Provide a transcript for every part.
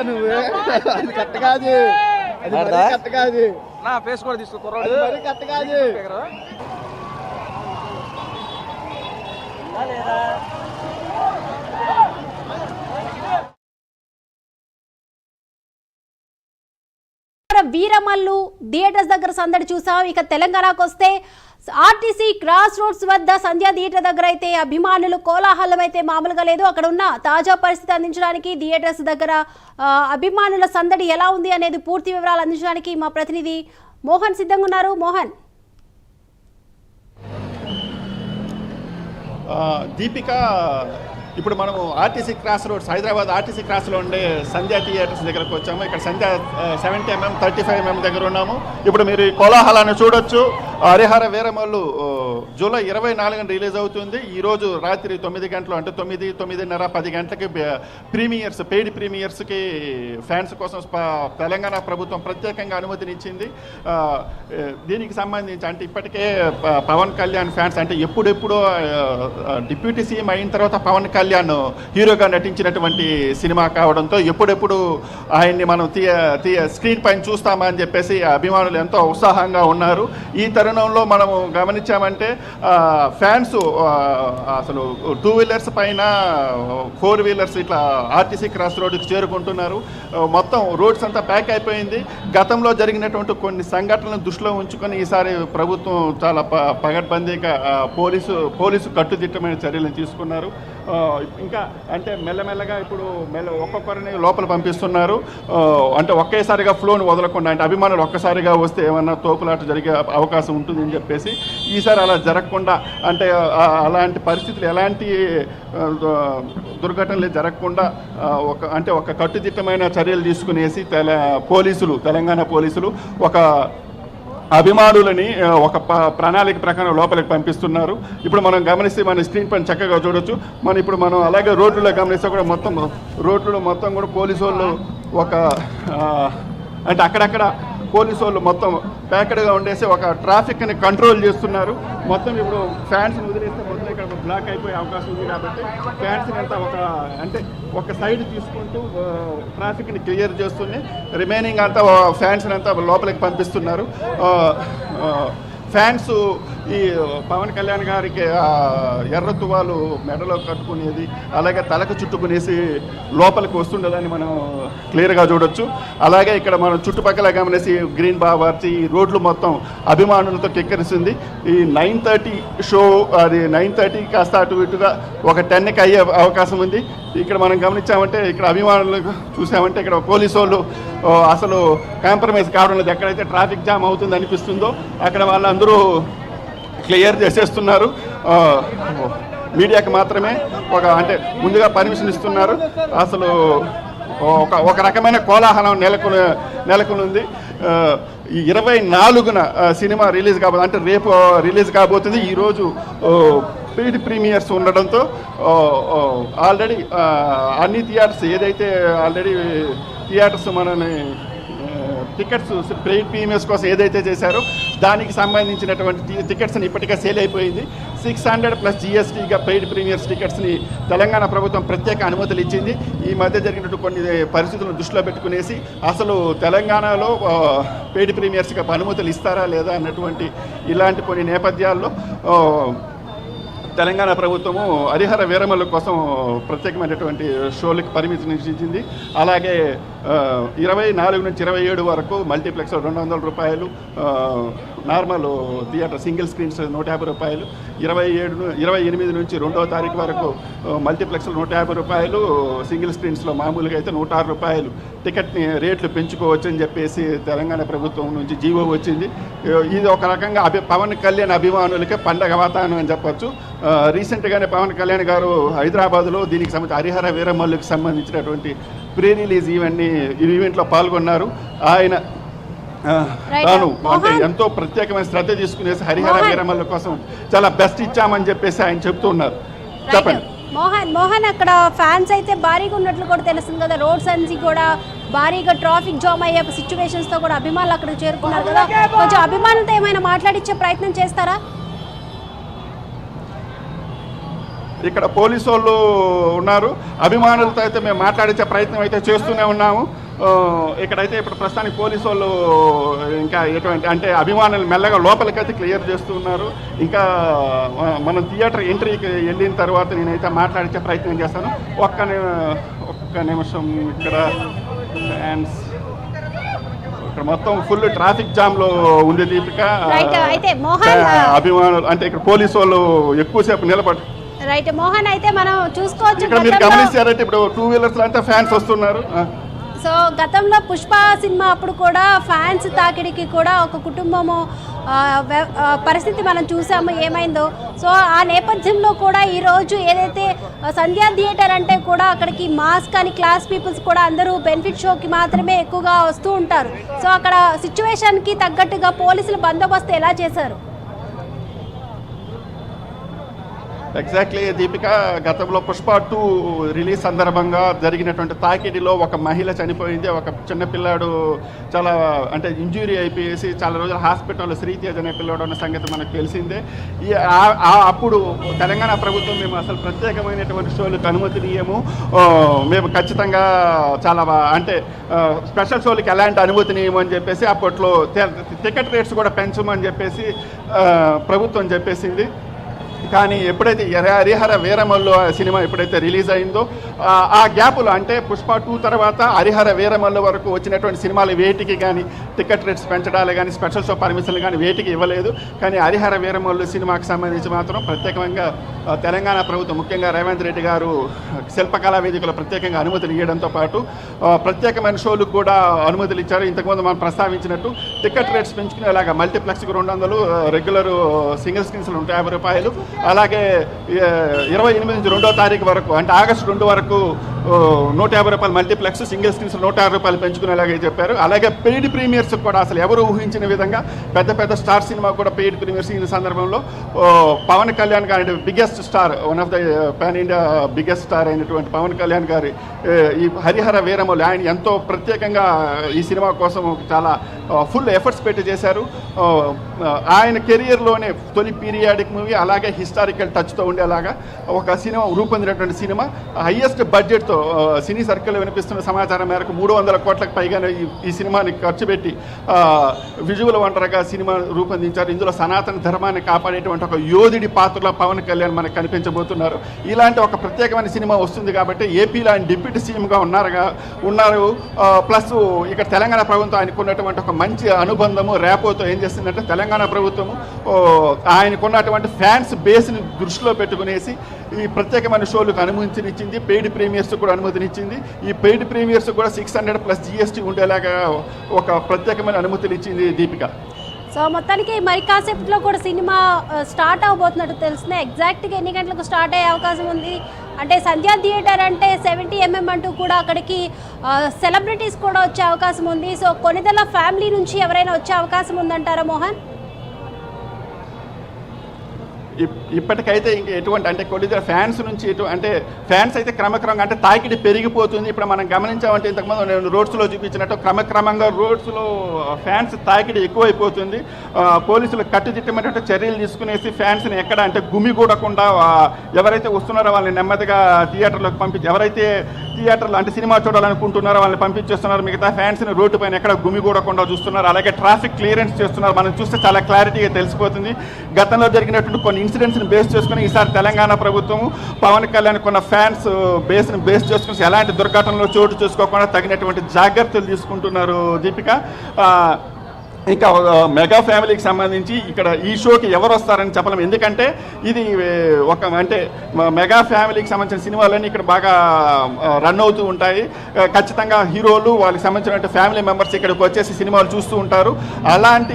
తెలుసా నువ్వు? అది కరెక్ట్ కాదు. అది మరీ? కరెక్ట్ కాదు. నా ఫేస్ కూడా తీసుకో అది కుర్రాడు మరీ కరెక్ట్ కాదు. వీరమల్లు థియేటర్స్ దగ్గర సందడి చూసాం. ఇక తెలంగాణకు వస్తే ఆర్టీసీ క్రాస్ రోడ్స్ వద్ద సంధ్యా థియేటర్ దగ్గర అయితే అభిమానులు కోలాహలం అయితే మామూలుగా లేదు. అక్కడ ఉన్న తాజా పరిస్థితి అందించడానికి థియేటర్స్ దగ్గర అభిమానుల సందడి ఎలా ఉంది అనేది పూర్తి వివరాలు అందించడానికి మా ప్రతినిధి మోహన్ సిద్ధంగా ఉన్నారు. మోహన్. దీపిక ఇప్పుడు మనము RTC cross roads Hyderabad RTC క్రాస్లో ఉండే సంధ్యా థియేటర్స్ దగ్గరకు వచ్చాము. ఇక్కడ Sandhya seventy MM thirty five MM దగ్గర ఉన్నాము. ఇప్పుడు మీరు ఈ కోలాహలాన్ని చూడొచ్చు. హరిహర వీరమల్లు జూలై ఇరవై నాలుగున రిలీజ్ అవుతుంది. ఈరోజు రాత్రి తొమ్మిది గంటలు అంటే తొమ్మిది తొమ్మిదిన్నర పది గంటలకి ప్రీమియర్స్ పెయిడ్ ప్రీమియర్స్కి ఫ్యాన్స్ కోసం తెలంగాణ ప్రభుత్వం ప్రత్యేకంగా అనుమతినిచ్చింది. దీనికి సంబంధించి అంటే ఇప్పటికే పవన్ కళ్యాణ్ ఫ్యాన్స్ అంటే ఎప్పుడెప్పుడో డిప్యూటీ సీఎం అయిన తర్వాత పవన్ కళ్యాణ్ కళ్యాణ్ హీరోగా నటించినటువంటి సినిమా కావడంతో ఎప్పుడెప్పుడు ఆయన్ని మనం తీయ తీయ స్క్రీన్ పైన చూస్తామా అని చెప్పేసి అభిమానులు ఎంతో ఉత్సాహంగా ఉన్నారు. ఈ తరుణంలో మనము గమనించామంటే ఫ్యాన్స్ అసలు టూ వీలర్స్ పైన ఫోర్ వీలర్స్ ఇట్లా ఆర్టీసీ క్రాస్ రోడ్డుకి చేరుకుంటున్నారు. మొత్తం రోడ్స్ అంతా ప్యాక్ అయిపోయింది. గతంలో జరిగినటువంటి కొన్ని సంఘటనలను దృష్టిలో ఉంచుకొని ఈసారి ప్రభుత్వం చాలా ప పగడ్బందీగా పోలీసు పోలీసు కట్టుదిట్టమైన చర్యలు తీసుకున్నారు. ఇంకా అంటే మెల్లమెల్లగా ఇప్పుడు మెల్ల ఒక్కొక్కరిని లోపల పంపిస్తున్నారు. అంటే ఒకేసారిగా ఫ్లోని వదలకుండా అంటే అభిమానులు ఒక్కసారిగా వస్తే ఏమన్నా తోపులాట జరిగే అవకాశం ఉంటుందని చెప్పేసి ఈసారి అలా జరగకుండా అంటే అలాంటి పరిస్థితులు ఎలాంటి దుర్ఘటనలు జరగకుండా ఒక అంటే ఒక కట్టుదిట్టమైన చర్యలు తీసుకునేసి తెల పోలీసులు తెలంగాణ పోలీసులు ఒక అభిమానులని ఒక ప్రణాళిక ప్రకారం లోపలికి పంపిస్తున్నారు. ఇప్పుడు మనం గమనిస్తే మన స్క్రీన్ పైన చక్కగా చూడొచ్చు. మనం ఇప్పుడు మనం అలాగే రోడ్లలో గమనిస్తే కూడా మొత్తం రోడ్లలో మొత్తం కూడా పోలీసు వాళ్ళు ఒక అంటే అక్కడక్కడ పోలీసు వాళ్ళు మొత్తం ప్యాకెడ్గా ఉండేసి ఒక ట్రాఫిక్ని కంట్రోల్ చేస్తున్నారు. మొత్తం ఇప్పుడు ఫ్యాన్స్ వదిలేస్తే బ్లాక్ అయిపోయే అవకాశం ఉంది కాబట్టి ఫ్యాన్స్ అంతా ఒక అంటే ఒక సైడ్ తీసుకుంటూ ట్రాఫిక్ని క్లియర్ చేస్తూనే రిమైనింగ్ అంతా ఫ్యాన్స్ అంతా లోపలికి పంపిస్తున్నారు. ఫ్యాన్స్ ఈ పవన్ కళ్యాణ్ గారికి ఆ ఎర్ర తువాలు మెడలో కట్టుకునేది అలాగే తలకు చుట్టుకునేసి లోపలికి వస్తుండదని మనం క్లియర్గా చూడొచ్చు. అలాగే ఇక్కడ మనం చుట్టుపక్కల గమనించి గ్రీన్ బావార్చి ఈ రోడ్లు మొత్తం అభిమానులతో టిక్కరిస్తుంది ఈ నైన్ థర్టీ షో అది నైన్ థర్టీ కాస్త అటు ఇటుగా ఒక టెన్కి అయ్యే అవకాశం ఉంది. ఇక్కడ మనం గమనించామంటే ఇక్కడ అభిమానులు చూసామంటే ఇక్కడ పోలీసు వాళ్ళు అసలు కాంప్రమైజ్ కావడం లేదు. ఎక్కడైతే ట్రాఫిక్ జామ్ అవుతుంది అనిపిస్తుందో అక్కడ వాళ్ళందరూ క్లియర్ చేసేస్తున్నారు. మీడియాకి మాత్రమే ఒక అంటే ముందుగా పర్మిషన్ ఇస్తున్నారు. అసలు ఒక ఒక రకమైన కోలాహలం నెలకొని నెలకొని ఉంది ఈ ఇరవై నాలుగున సినిమా రిలీజ్ కాబోతుంది అంటే రేపు రిలీజ్ కాబోతుంది. ఈరోజు పెయిడ్ ప్రీమియర్స్ ఉండడంతో ఆల్రెడీ అన్ని థియేటర్స్ ఏదైతే ఆల్రెడీ థియేటర్స్ మనని టికెట్స్ ప్రెయిడ్ ప్రీమియర్స్ కోసం ఏదైతే చేశారో దానికి సంబంధించినటువంటి టికెట్స్ని ఇప్పటికే సేల్ అయిపోయింది. సిక్స్ హండ్రెడ్ ప్లస్ జిఎస్టీగా పెయిడ్ ప్రీమియర్స్ టికెట్స్ని తెలంగాణ ప్రభుత్వం ప్రత్యేక అనుమతులు ఇచ్చింది. ఈ మధ్య జరిగినట్టు కొన్ని పరిస్థితులను దృష్టిలో పెట్టుకునేసి అసలు తెలంగాణలో పెయిడ్ ప్రీమియర్స్గా అనుమతులు ఇస్తారా లేదా అన్నటువంటి ఇలాంటి కొన్ని నేపథ్యాల్లో తెలంగాణ ప్రభుత్వము హరిహర వీరమల కోసం ప్రత్యేకమైనటువంటి షోలకు పరిమితి ఇచ్చింది. అలాగే ఇరవై నాలుగు నుంచి ఇరవై ఏడు వరకు మల్టీప్లెక్స్ రెండు వందల రూపాయలు నార్మల్ థియేటర్ సింగిల్ స్క్రీన్స్ నూట యాభై రూపాయలు. ఇరవై ఏడు ఇరవై ఎనిమిది నుంచి రెండవ తారీఖు వరకు ఆ, మల్టీప్లెక్స్ నూట యాభై రూపాయలు సింగిల్ స్క్రీన్స్లో మామూలుగా అయితే నూట ఆరు రూపాయలు. టికెట్ని రేట్లు పెంచుకోవచ్చు అని చెప్పేసి తెలంగాణ ప్రభుత్వం నుంచి జీవో వచ్చింది. ఇది ఒక రకంగా అభి పవన్ కళ్యాణ్ అభిమానులకే పండగ వాతావరణం అని చెప్పొచ్చు. రీసెంట్గానే పవన్ కళ్యాణ్ గారు హైదరాబాద్లో దీనికి సంబంధించి హరిహర వీరమల్లుకి సంబంధించినటువంటి ప్రీ రిలీజ్ ఈవెంట్ని ఈవెంట్లో పాల్గొన్నారు ఆయన. తాను అంటే మోహన్. ఎంతో ప్రత్యేకమైన శ్రద్ధ తీసుకునేసి హరిహర మోహన్. వీరమల్ల కోసం చాలా బెస్ట్ ఇచ్చామని చెప్పేసి ఆయన చెప్తూ ఉన్నారు చెప్పండి మోహన్ మోహన్ అక్కడ ఫ్యాన్స్ అయితే భారీగా ఉన్నట్లు కూడా తెలుస్తుంది కదా రోడ్స్ అన్ని కూడా భారీగా ట్రాఫిక్ జామ్ అయ్యే సిచ్యువేషన్స్తో కూడా అభిమానులు అక్కడ చేరుకున్నారు కదా కొంచెం అభిమానులతో ఏమైనా మాట్లాడించే ప్రయత్నం చేస్తారా ఇక్కడ పోలీసు వాళ్ళు ఉన్నారు. అభిమానులతో అయితే మేము మాట్లాడించే ప్రయత్నం అయితే చేస్తూనే ఉన్నాము. ఇక్కడైతే ఇప్పుడు ప్రస్తుతానికి పోలీసు వాళ్ళు ఇంకా ఎటువంటి అంటే అభిమానులు మెల్లగా లోపలికైతే క్లియర్ చేస్తూ ఉన్నారు. ఇంకా మనం థియేటర్ ఎంట్రీకి వెళ్ళిన తర్వాత నేనైతే మాట్లాడించే ప్రయత్నం చేస్తాను. ఒక్క ఒక్క నిమిషం ఇక్కడ. ఫ్యాన్స్ ఇక్కడ మొత్తం ఫుల్ ట్రాఫిక్ జామ్లో ఉంది దీపిక. అభిమానులు అంటే ఇక్కడ పోలీసు వాళ్ళు ఎక్కువసేపు నిలబడి రైట్ మోహన్ అయితే మనం చూసుకోవచ్చు గమనించారంటే ఇప్పుడు టూ వీలర్స్ ఫ్యాన్స్ వస్తున్నారు. సో గతంలో పుష్ప సినిమా అప్పుడు కూడా ఫ్యాన్స్ తాకిడికి కూడా ఒక కుటుంబము పరిస్థితి మనం చూసాము ఏమైందో. సో ఆ నేపథ్యంలో కూడా ఈరోజు ఏదైతే సంధ్యా థియేటర్ అంటే కూడా అక్కడికి మాస్ కానీ క్లాస్ పీపుల్స్ కూడా అందరూ బెనిఫిట్ షోకి మాత్రమే ఎక్కువగా వస్తూ ఉంటారు. సో అక్కడ సిచ్యువేషన్కి తగ్గట్టుగా పోలీసుల బందోబస్తు ఎలా చేశారు? ఎగ్జాక్ట్లీ దీపిక గతంలో పుష్ప టూ రిలీజ్ సందర్భంగా జరిగినటువంటి తాకిడిలో ఒక మహిళ చనిపోయింది. ఒక చిన్నపిల్లాడు చాలా అంటే ఇంజురీ అయిపోయేసి చాలా రోజులు హాస్పిటల్లో శ్రీతేజ్ అనే పిల్లాడు ఉన్న సంగతి మనకు తెలిసిందే. ఈ ఆ- అప్పుడు తెలంగాణ ప్రభుత్వం మేము అసలు ప్రత్యేకమైనటువంటి షోలకు అనుమతినియము. మేము ఖచ్చితంగా చాలా అంటే స్పెషల్ షోలకు ఎలాంటి అనుమతినియము అని చెప్పేసి అప్పట్లో టికెట్ రేట్స్ కూడా పెంచమని చెప్పేసి ప్రభుత్వం చెప్పేసింది. కానీ ఎప్పుడైతే హరిహర వీరమల్లు సినిమా ఎప్పుడైతే రిలీజ్ అయిందో ఆ- ఆ గ్యాపులో అంటే పుష్ప టూ తర్వాత హరిహర వీరమల్లు వరకు వచ్చినటువంటి సినిమాలు వేటికి కానీ టికెట్ రేట్స్ పెంచడాలు కానీ స్పెషల్ షో పర్మిషన్లు కానీ వేటికి ఇవ్వలేదు. కానీ హరిహర వీరమల్లు సినిమాకి సంబంధించి మాత్రం ప్రత్యేకంగా తెలంగాణ ప్రభుత్వం ముఖ్యంగా రేవంత్ రెడ్డి గారు శిల్పకళా వేదికలో ప్రత్యేకంగా అనుమతులు ఇవ్వడంతో పాటు ప్రత్యేకమైన షోలకు కూడా అనుమతులు ఇచ్చారు. ఇంతకుముందు మనం ప్రస్తావించినట్టు టికెట్ రేట్స్ పెంచుకునేలాగా మల్టీప్లెక్స్కి రెండు వందలు రెగ్యులర్ సింగిల్ స్క్రీన్స్లు ఉంటాయి యాభై రూపాయలు. అలాగే ఇరవై ఎనిమిది నుంచి రెండో తారీఖు వరకు అంటే ఆగస్టు రెండు వరకు నూట యాభై రూపాయలు మల్టీప్లెక్స్ సింగిల్ స్క్రీన్స్ నూట యాభై రూపాయలు పెంచుకునేలాగా చెప్పారు. అలాగే పెయిడ్ ప్రీమియర్స్ కూడా అసలు ఎవరు ఊహించిన విధంగా పెద్ద పెద్ద స్టార్ సినిమా కూడా పెయిడ్ ప్రీమియర్స్ ఈ సందర్భంలో. పవన్ కళ్యాణ్ గారి biggest star one of the pan India biggest star అయినటువంటి పవన్ కళ్యాణ్ గారి ఈ హరిహర వీరములు ఆయన ఎంతో ప్రత్యేకంగా ఈ సినిమా కోసం చాలా ఫుల్ ఎఫర్ట్స్ పెట్టి చేశారు. ఆయన కెరియర్లోనే తొలి పీరియాడిక్ మూవీ అలాగే హిస్టారికల్ టచ్తో ఉండేలాగా ఒక సినిమా రూపొందినటువంటి సినిమా హయ్యెస్ట్ బడ్జెట్ ఆ, సినీ సర్కిల్ వినిపిస్తున్న సమాచారం మేరకు మూడు వందల కోట్లకు పైగానే ఈ సినిమాని ఖర్చు పెట్టి విజువల్ వంటరగా సినిమా రూపొందించారు. ఇందులో సనాతన ధర్మాన్ని కాపాడేటువంటి ఒక యోధుడి పాత్రలో పవన్ కళ్యాణ్ మనకు కనిపించబోతున్నారు. ఇలాంటి ఒక ప్రత్యేకమైన సినిమా వస్తుంది కాబట్టి ఏపీలో ఆయన డిప్యూటీ సీఎంగా ఉన్నారుగా ఉన్నారు. ప్లస్ ఇక్కడ తెలంగాణ ప్రభుత్వం ఆయనకున్నటువంటి ఒక మంచి అనుబంధము రేపోతో ఏం చేస్తుందంటే తెలంగాణ ప్రభుత్వము ఆయనకున్నటువంటి ఫ్యాన్స్ బేస్ని దృష్టిలో పెట్టుకునేసి ఈ ప్రత్యేకమైన షోలకు అనుమతినిచ్చింది పెయిడ్ ప్రీమియర్స్ కూడా అనుమతినిచ్చింది. ఈ పెయిడ్ ప్రీమియర్స్ కూడా సిక్స్ హండ్రెడ్ ప్లస్ జిఎస్టీ ఉండేలాగా ఒక ప్రత్యేకమైన అనుమతులు ఇచ్చింది దీపిక. సో మొత్తానికి మరి కాసేపట్లో కూడా సినిమా స్టార్ట్ అవబోతున్నట్టు తెలిసిన ఎగ్జాక్ట్గా ఎన్ని గంటలకు స్టార్ట్ అయ్యే అవకాశం ఉంది? అంటే సంధ్యా థియేటర్ అంటే సెవెంటీ ఎంఎం అంటూ కూడా అక్కడికి సెలబ్రిటీస్ కూడా వచ్చే అవకాశం ఉంది. సో కొనిదల ఫ్యామిలీ నుంచి ఎవరైనా వచ్చే అవకాశం ఉందంటారా మోహన్? ఇప్పటికైతే ఇంకా ఎటువంటి అంటే కొద్దిగా ఫ్యాన్స్ నుంచి ఎటు అంటే ఫ్యాన్స్ అయితే క్రమక్రమంగా అంటే తాకిడి పెరిగిపోతుంది. ఇప్పుడు మనం గమనించామంటే ఇంతకుముందు నేను రోడ్స్లో చూపించినట్టు క్రమక్రమంగా రోడ్స్లో ఫ్యాన్స్ తాకిడి ఎక్కువైపోతుంది. పోలీసులు కట్టుదిట్టమైనటువంటి చర్యలు తీసుకునేసి ఫ్యాన్స్ని ఎక్కడ అంటే గుమిగూడకుండా ఎవరైతే వస్తున్నారో వాళ్ళని నెమ్మదిగా థియేటర్లోకి పంపించి ఎవరైతే థియేటర్లు అంటే సినిమా చూడాలనుకుంటున్నారో వాళ్ళని పంపించేస్తున్నారు. మిగతా ఫ్యాన్స్ని రోడ్డు పైన ఎక్కడ గుమిగూడకుండా చూస్తున్నారు. అలాగే ట్రాఫిక్ క్లియరెన్స్ చేస్తున్నారు. మనం చూస్తే చాలా క్లారిటీగా తెలిసిపోతుంది. గతంలో జరిగినటువంటి కొన్ని బేస్ని బేస్ చేసుకుని ఈసారి తెలంగాణ ప్రభుత్వం పవన్ కళ్యాణ్ కొన్న ఫ్యాన్స్ బేస్ని బేస్ చేసుకుని ఎలాంటి దుర్ఘటనలు చోటు చేసుకోకుండా తగినటువంటి జాగ్రత్తలు తీసుకుంటున్నారు దీపిక? ఇంకా మెగా ఫ్యామిలీకి సంబంధించి ఇక్కడ ఈ షోకి ఎవరు వస్తారని చెప్పలేము ఎందుకంటే ఇది ఒక అంటే మెగా ఫ్యామిలీకి సంబంధించిన సినిమాలన్నీ ఇక్కడ బాగా రన్ అవుతూ ఉంటాయి. ఖచ్చితంగా హీరోలు వాళ్ళకి సంబంధించిన ఫ్యామిలీ మెంబర్స్ ఇక్కడికి వచ్చేసి సినిమాలు చూస్తూ ఉంటారు. అలాంటి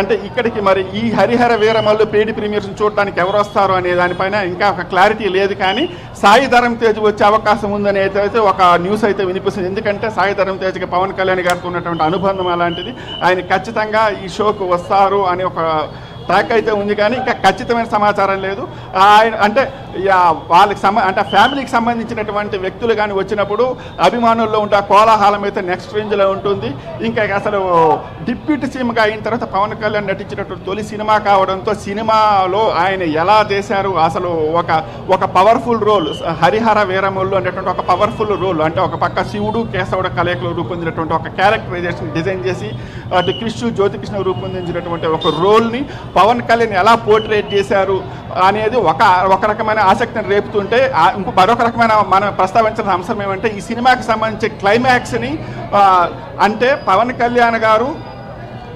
అంటే ఇక్కడికి మరి ఈ హరిహర వీరమల్లు పేడి ప్రీమియర్స్ చూడడానికి ఎవరు వస్తారు అనే దానిపైన ఇంకా ఒక క్లారిటీ లేదు కానీ సాయి ధరం తేజ్ వచ్చే అవకాశం ఉందని అయితే ఒక న్యూస్ అయితే వినిపిస్తుంది. ఎందుకంటే సాయి ధరం తేజ్కి పవన్ కళ్యాణ్ గారితో ఉన్నటువంటి అనుబంధం అలాంటిది. ఆయన ఖచ్చితంగా ఖచ్చితంగా ఈ షోకు వస్తారు అని ఒక ట్రాక్ అయితే ఉంది కానీ ఇంకా ఖచ్చితమైన సమాచారం లేదు. ఆయన అంటే ఇక వాళ్ళకి సంబ అంటే ఫ్యామిలీకి సంబంధించినటువంటి వ్యక్తులు కానీ వచ్చినప్పుడు అభిమానుల్లో ఉంటే కోలాహలం అయితే నెక్స్ట్ రేంజ్లో ఉంటుంది. ఇంకా అసలు డిప్యూటీ సీఎంగా అయిన తర్వాత పవన్ కళ్యాణ్ నటించినటువంటి తొలి సినిమా కావడంతో సినిమాలో ఆయన ఎలా చేశారు? అసలు ఒక ఒక పవర్ఫుల్ రోల్ హరిహర వీరములు అనేటువంటి ఒక పవర్ఫుల్ రోల్ అంటే ఒక పక్క శివుడు కేశవుడు కలయికలు రూపొందినటువంటి ఒక క్యారెక్టరైజేషన్ డిజైన్ చేసి అటు కృష్ణు జ్యోతికృష్ణ రూపొందించినటువంటి ఒక రోల్ని పవన్ కళ్యాణ్ ఎలా పోర్ట్రేట్ చేశారు అనేది ఒక ఒక రకమైన ఆసక్తిని రేపుతుంటే ఇంకో మరొక రకమైన మనం ప్రస్తావించిన అంశం ఏమంటే ఈ సినిమాకి సంబంధించి క్లైమాక్స్ని అంటే పవన్ కళ్యాణ్ గారు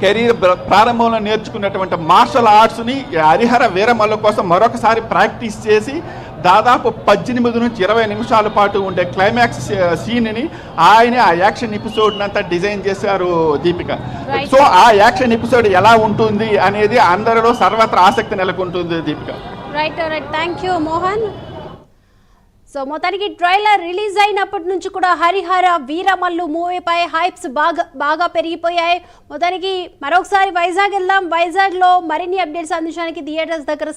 కెరీర్ ప్ర- ప్రారంభంలో నేర్చుకున్నటువంటి మార్షల్ ఆర్ట్స్ని హరిహర వీరమల్ల కోసం మరొకసారి ప్రాక్టీస్ చేసి దాదాపు పద్దెనిమిది నుంచి ఇరవై నిమిషాల పాటు ఉండే క్లైమాక్స్ సీన్ని ఆయన ఆ యాక్షన్ ఎపిసోడ్ అంతా డిజైన్ చేశారు దీపిక. సో ఆ యాక్షన్ ఎపిసోడ్ ఎలా ఉంటుంది అనేది అందరిలో సర్వత్రా ఆసక్తి నెలకొంటుంది Deepika right right thank you Mohan. So మొత్తానికి ట్రైలర్ రిలీజ్ అయినప్పటి నుంచి కూడా హరిహర వీరమల్లు మూవీపై హైప్స్ బాగా బాగా పెరిగిపోయాయి. మొత్తానికి మరొకసారి వైజాగ్ వెళ్దాం. వైజాగ్లో మరిన్ని అప్డేట్స్ అందించడానికి థియేటర్స్ దగ్గర